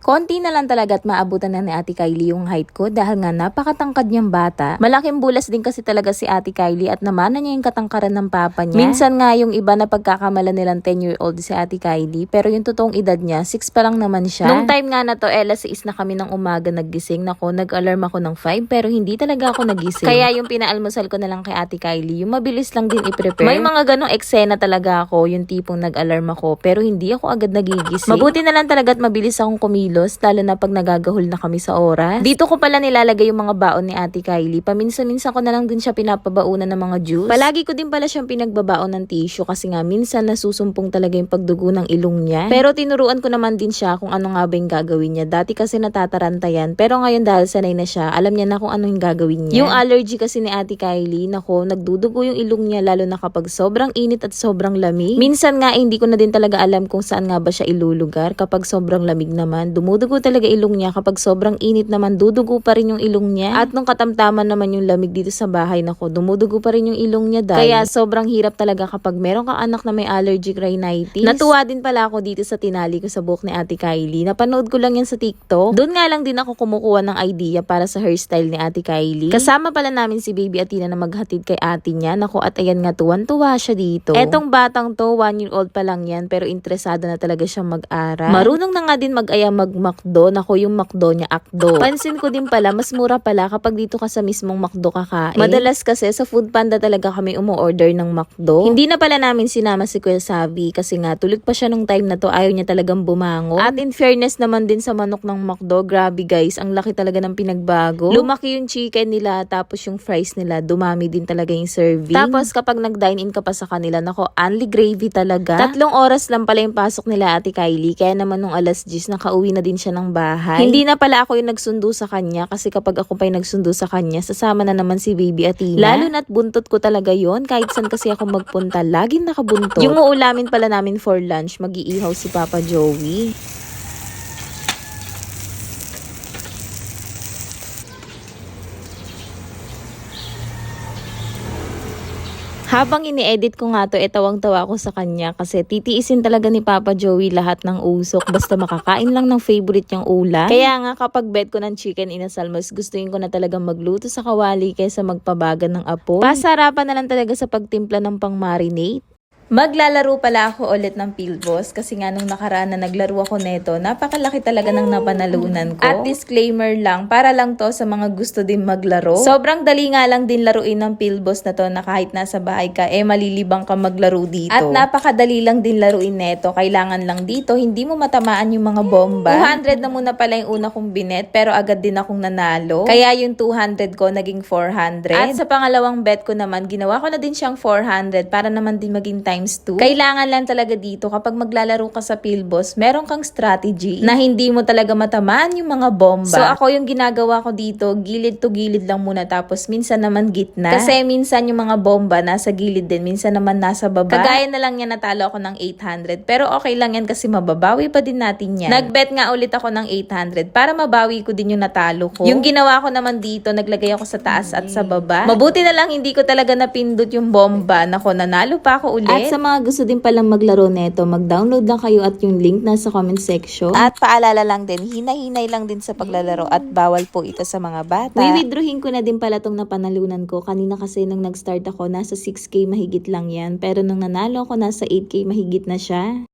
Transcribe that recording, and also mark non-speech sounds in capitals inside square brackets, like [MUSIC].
Konti na lang talaga at maabutan na ni Ate Kylie yung height ko dahil nga napakatangkad niyang bata. Malaking bulas din kasi talaga si Ate Kylie at namana niya yung katangkaran ng papa niya. Minsan nga yung iba na pagkakamala nilang 10 year old si Ate Kylie pero yung totoong edad niya 6 pa lang naman siya. Nung time nga na to, Ella 6 na kami ng umaga naggising. Nako, nag-alarm ako ng 5 pero hindi talaga ako nagising. [LAUGHS] Kaya yung pinaalmusal ko na lang kay Ate Kylie, yung mabilis lang din i-prepare. May mga ganong eksena talaga ako, yung tipong nag-alarm ako pero hindi ako agad nagigising. Mabuti na lang talaga at mabilis akong kumilos lalo na pag nagagahol na kami sa oras. Dito ko pala nilalagay yung mga baon ni Ate Kylie. Paminsan-minsan ko na lang din siya pinapabaunan ng mga juice. Palagi ko din pala siyang pinagbabaon ng tissue kasi nga minsan nasusumpong talaga yung pagdugo ng ilong niya. Pero tinuruan ko naman din siya kung ano nga ba yung gagawin niya. Dati kasi natataranta yan. Pero ngayon dahil sanay na siya, alam niya na kung ano yung gagawin niya. Yung allergy kasi ni Ate Kylie, nako, nagdudugo yung ilong niya lalo na kapag sobrang init at sobrang lamig. Minsan nga hindi ko na din talaga alam kung saan nga ba siya ilulugar. Kapag sobrang lamig naman, dumudugo talaga ilong niya. Kapag sobrang init naman, dudugo pa rin yung ilong niya. At nung katamtaman naman yung lamig dito sa bahay, nako, dumudugo pa rin yung ilong niya dahil. Kaya sobrang hirap talaga kapag meron kang anak na may allergic rhinitis. Natuwa din pala ako dito sa tinali ko sa buhok ni Ate Kylie. Napanood ko lang yan sa TikTok. Doon nga lang din ako kumukuha ng idea para sa hairstyle ni Ate Kylie. Kasama pala namin si Baby Atina na maghatid kay ate niya. Nako, at ayan nga, tuwan-tuwa siya dito. Etong batang to, one year old pa lang yan, pero interesado na talaga siyang mag-aral. Marunong na nga din mag-aya mag-McDo. Nako, yung McDo niya, akdo. [LAUGHS] Pansin ko din pala, mas mura pala kapag dito ka sa mismong McDo kakain. Madalas kasi sa Food Panda talaga kami umu-order ng McDo. Hindi na pala namin sinama si Kuya Savi kasi nga tulog pa siya nung time na to, ayaw niya talagang bumangon. At in fairness naman din sa manok ng McDo, grabe guys, ang laki talaga ng pinagbago. Lumaki yung chicken nila, tapos yung fries nila, dumami din talaga yung serving. Tapos kapag nag-dine in ka pa sa kanila, nako, only gravy talaga. Tatlong oras lang pala yung pasok nila Ate Kylie, kaya naman nung alas 10, nakauwi na din siya ng bahay. Hindi na pala ako yung nagsundo sa kanya, kasi kapag ako pa yung nagsundo sa kanya, sasama na naman si Baby Atina. Lalo na't buntot ko talaga yon kahit saan kasi ako magpunta, laging nakabuntot. Yung uulamin pala namin for lunch, mag-iihaw si Papa Joey. Habang ini-edit ko nga to, etawang-tawa ako sa kanya kasi titiisin talaga ni Papa Joey lahat ng usok basta makakain lang ng favorite niyang ulam. Kaya nga kapag bet ko ng chicken inasal, mas gustuin ko na talaga magluto sa kawali kaysa magpabagan ng apo. Pasarapan na lang talaga sa pagtimpla ng pang-marinate. Maglalaro pala ako ulit ng Pilbos kasi nga nung nakaraan na naglaro ako neto, napakalaki talaga ng napanalunan ko. At disclaimer lang, para lang to sa mga gusto din maglaro. Sobrang dali nga lang din laruin ng Pilbos na to na kahit nasa bahay ka, eh malilibang ka maglaro dito. At napakadali lang din laruin neto. Kailangan lang dito, hindi mo matamaan yung mga bomba. 200 na muna pala yung una kong binet, pero agad din akong nanalo. Kaya yung 200 ko naging 400. At sa pangalawang bet ko naman, ginawa ko na din siyang 400 para naman din maging times 2. Kailangan lang talaga dito kapag maglalaro ka sa Pilbos, meron kang strategy na hindi mo talaga matamaan yung mga bomba. So ako yung ginagawa ko dito, gilid to gilid lang muna tapos minsan naman gitna. Kasi minsan yung mga bomba nasa gilid din, minsan naman nasa baba. Kagaya na lang yan natalo ako ng 800 pero okay lang yan kasi mababawi pa din natin yan. Nagbet nga ulit ako ng 800 para mabawi ko din yung natalo ko. Yung ginawa ko naman dito, naglagay ako sa taas at sa baba. Mabuti na lang hindi ko talaga napindot yung bomba. Nako, nanalo pa ako ulit. At sa mga gusto din palang maglaro neto, mag-download lang kayo at yung link nasa comment section. At paalala lang din, hinay-hinay lang din sa paglalaro at bawal po ito sa mga bata. Wiwithdrawin ko na din pala tong napanalunan ko. Kanina kasi nung nag-start ako, nasa 6K mahigit lang yan. Pero nung nanalo ako, nasa 8K mahigit na siya.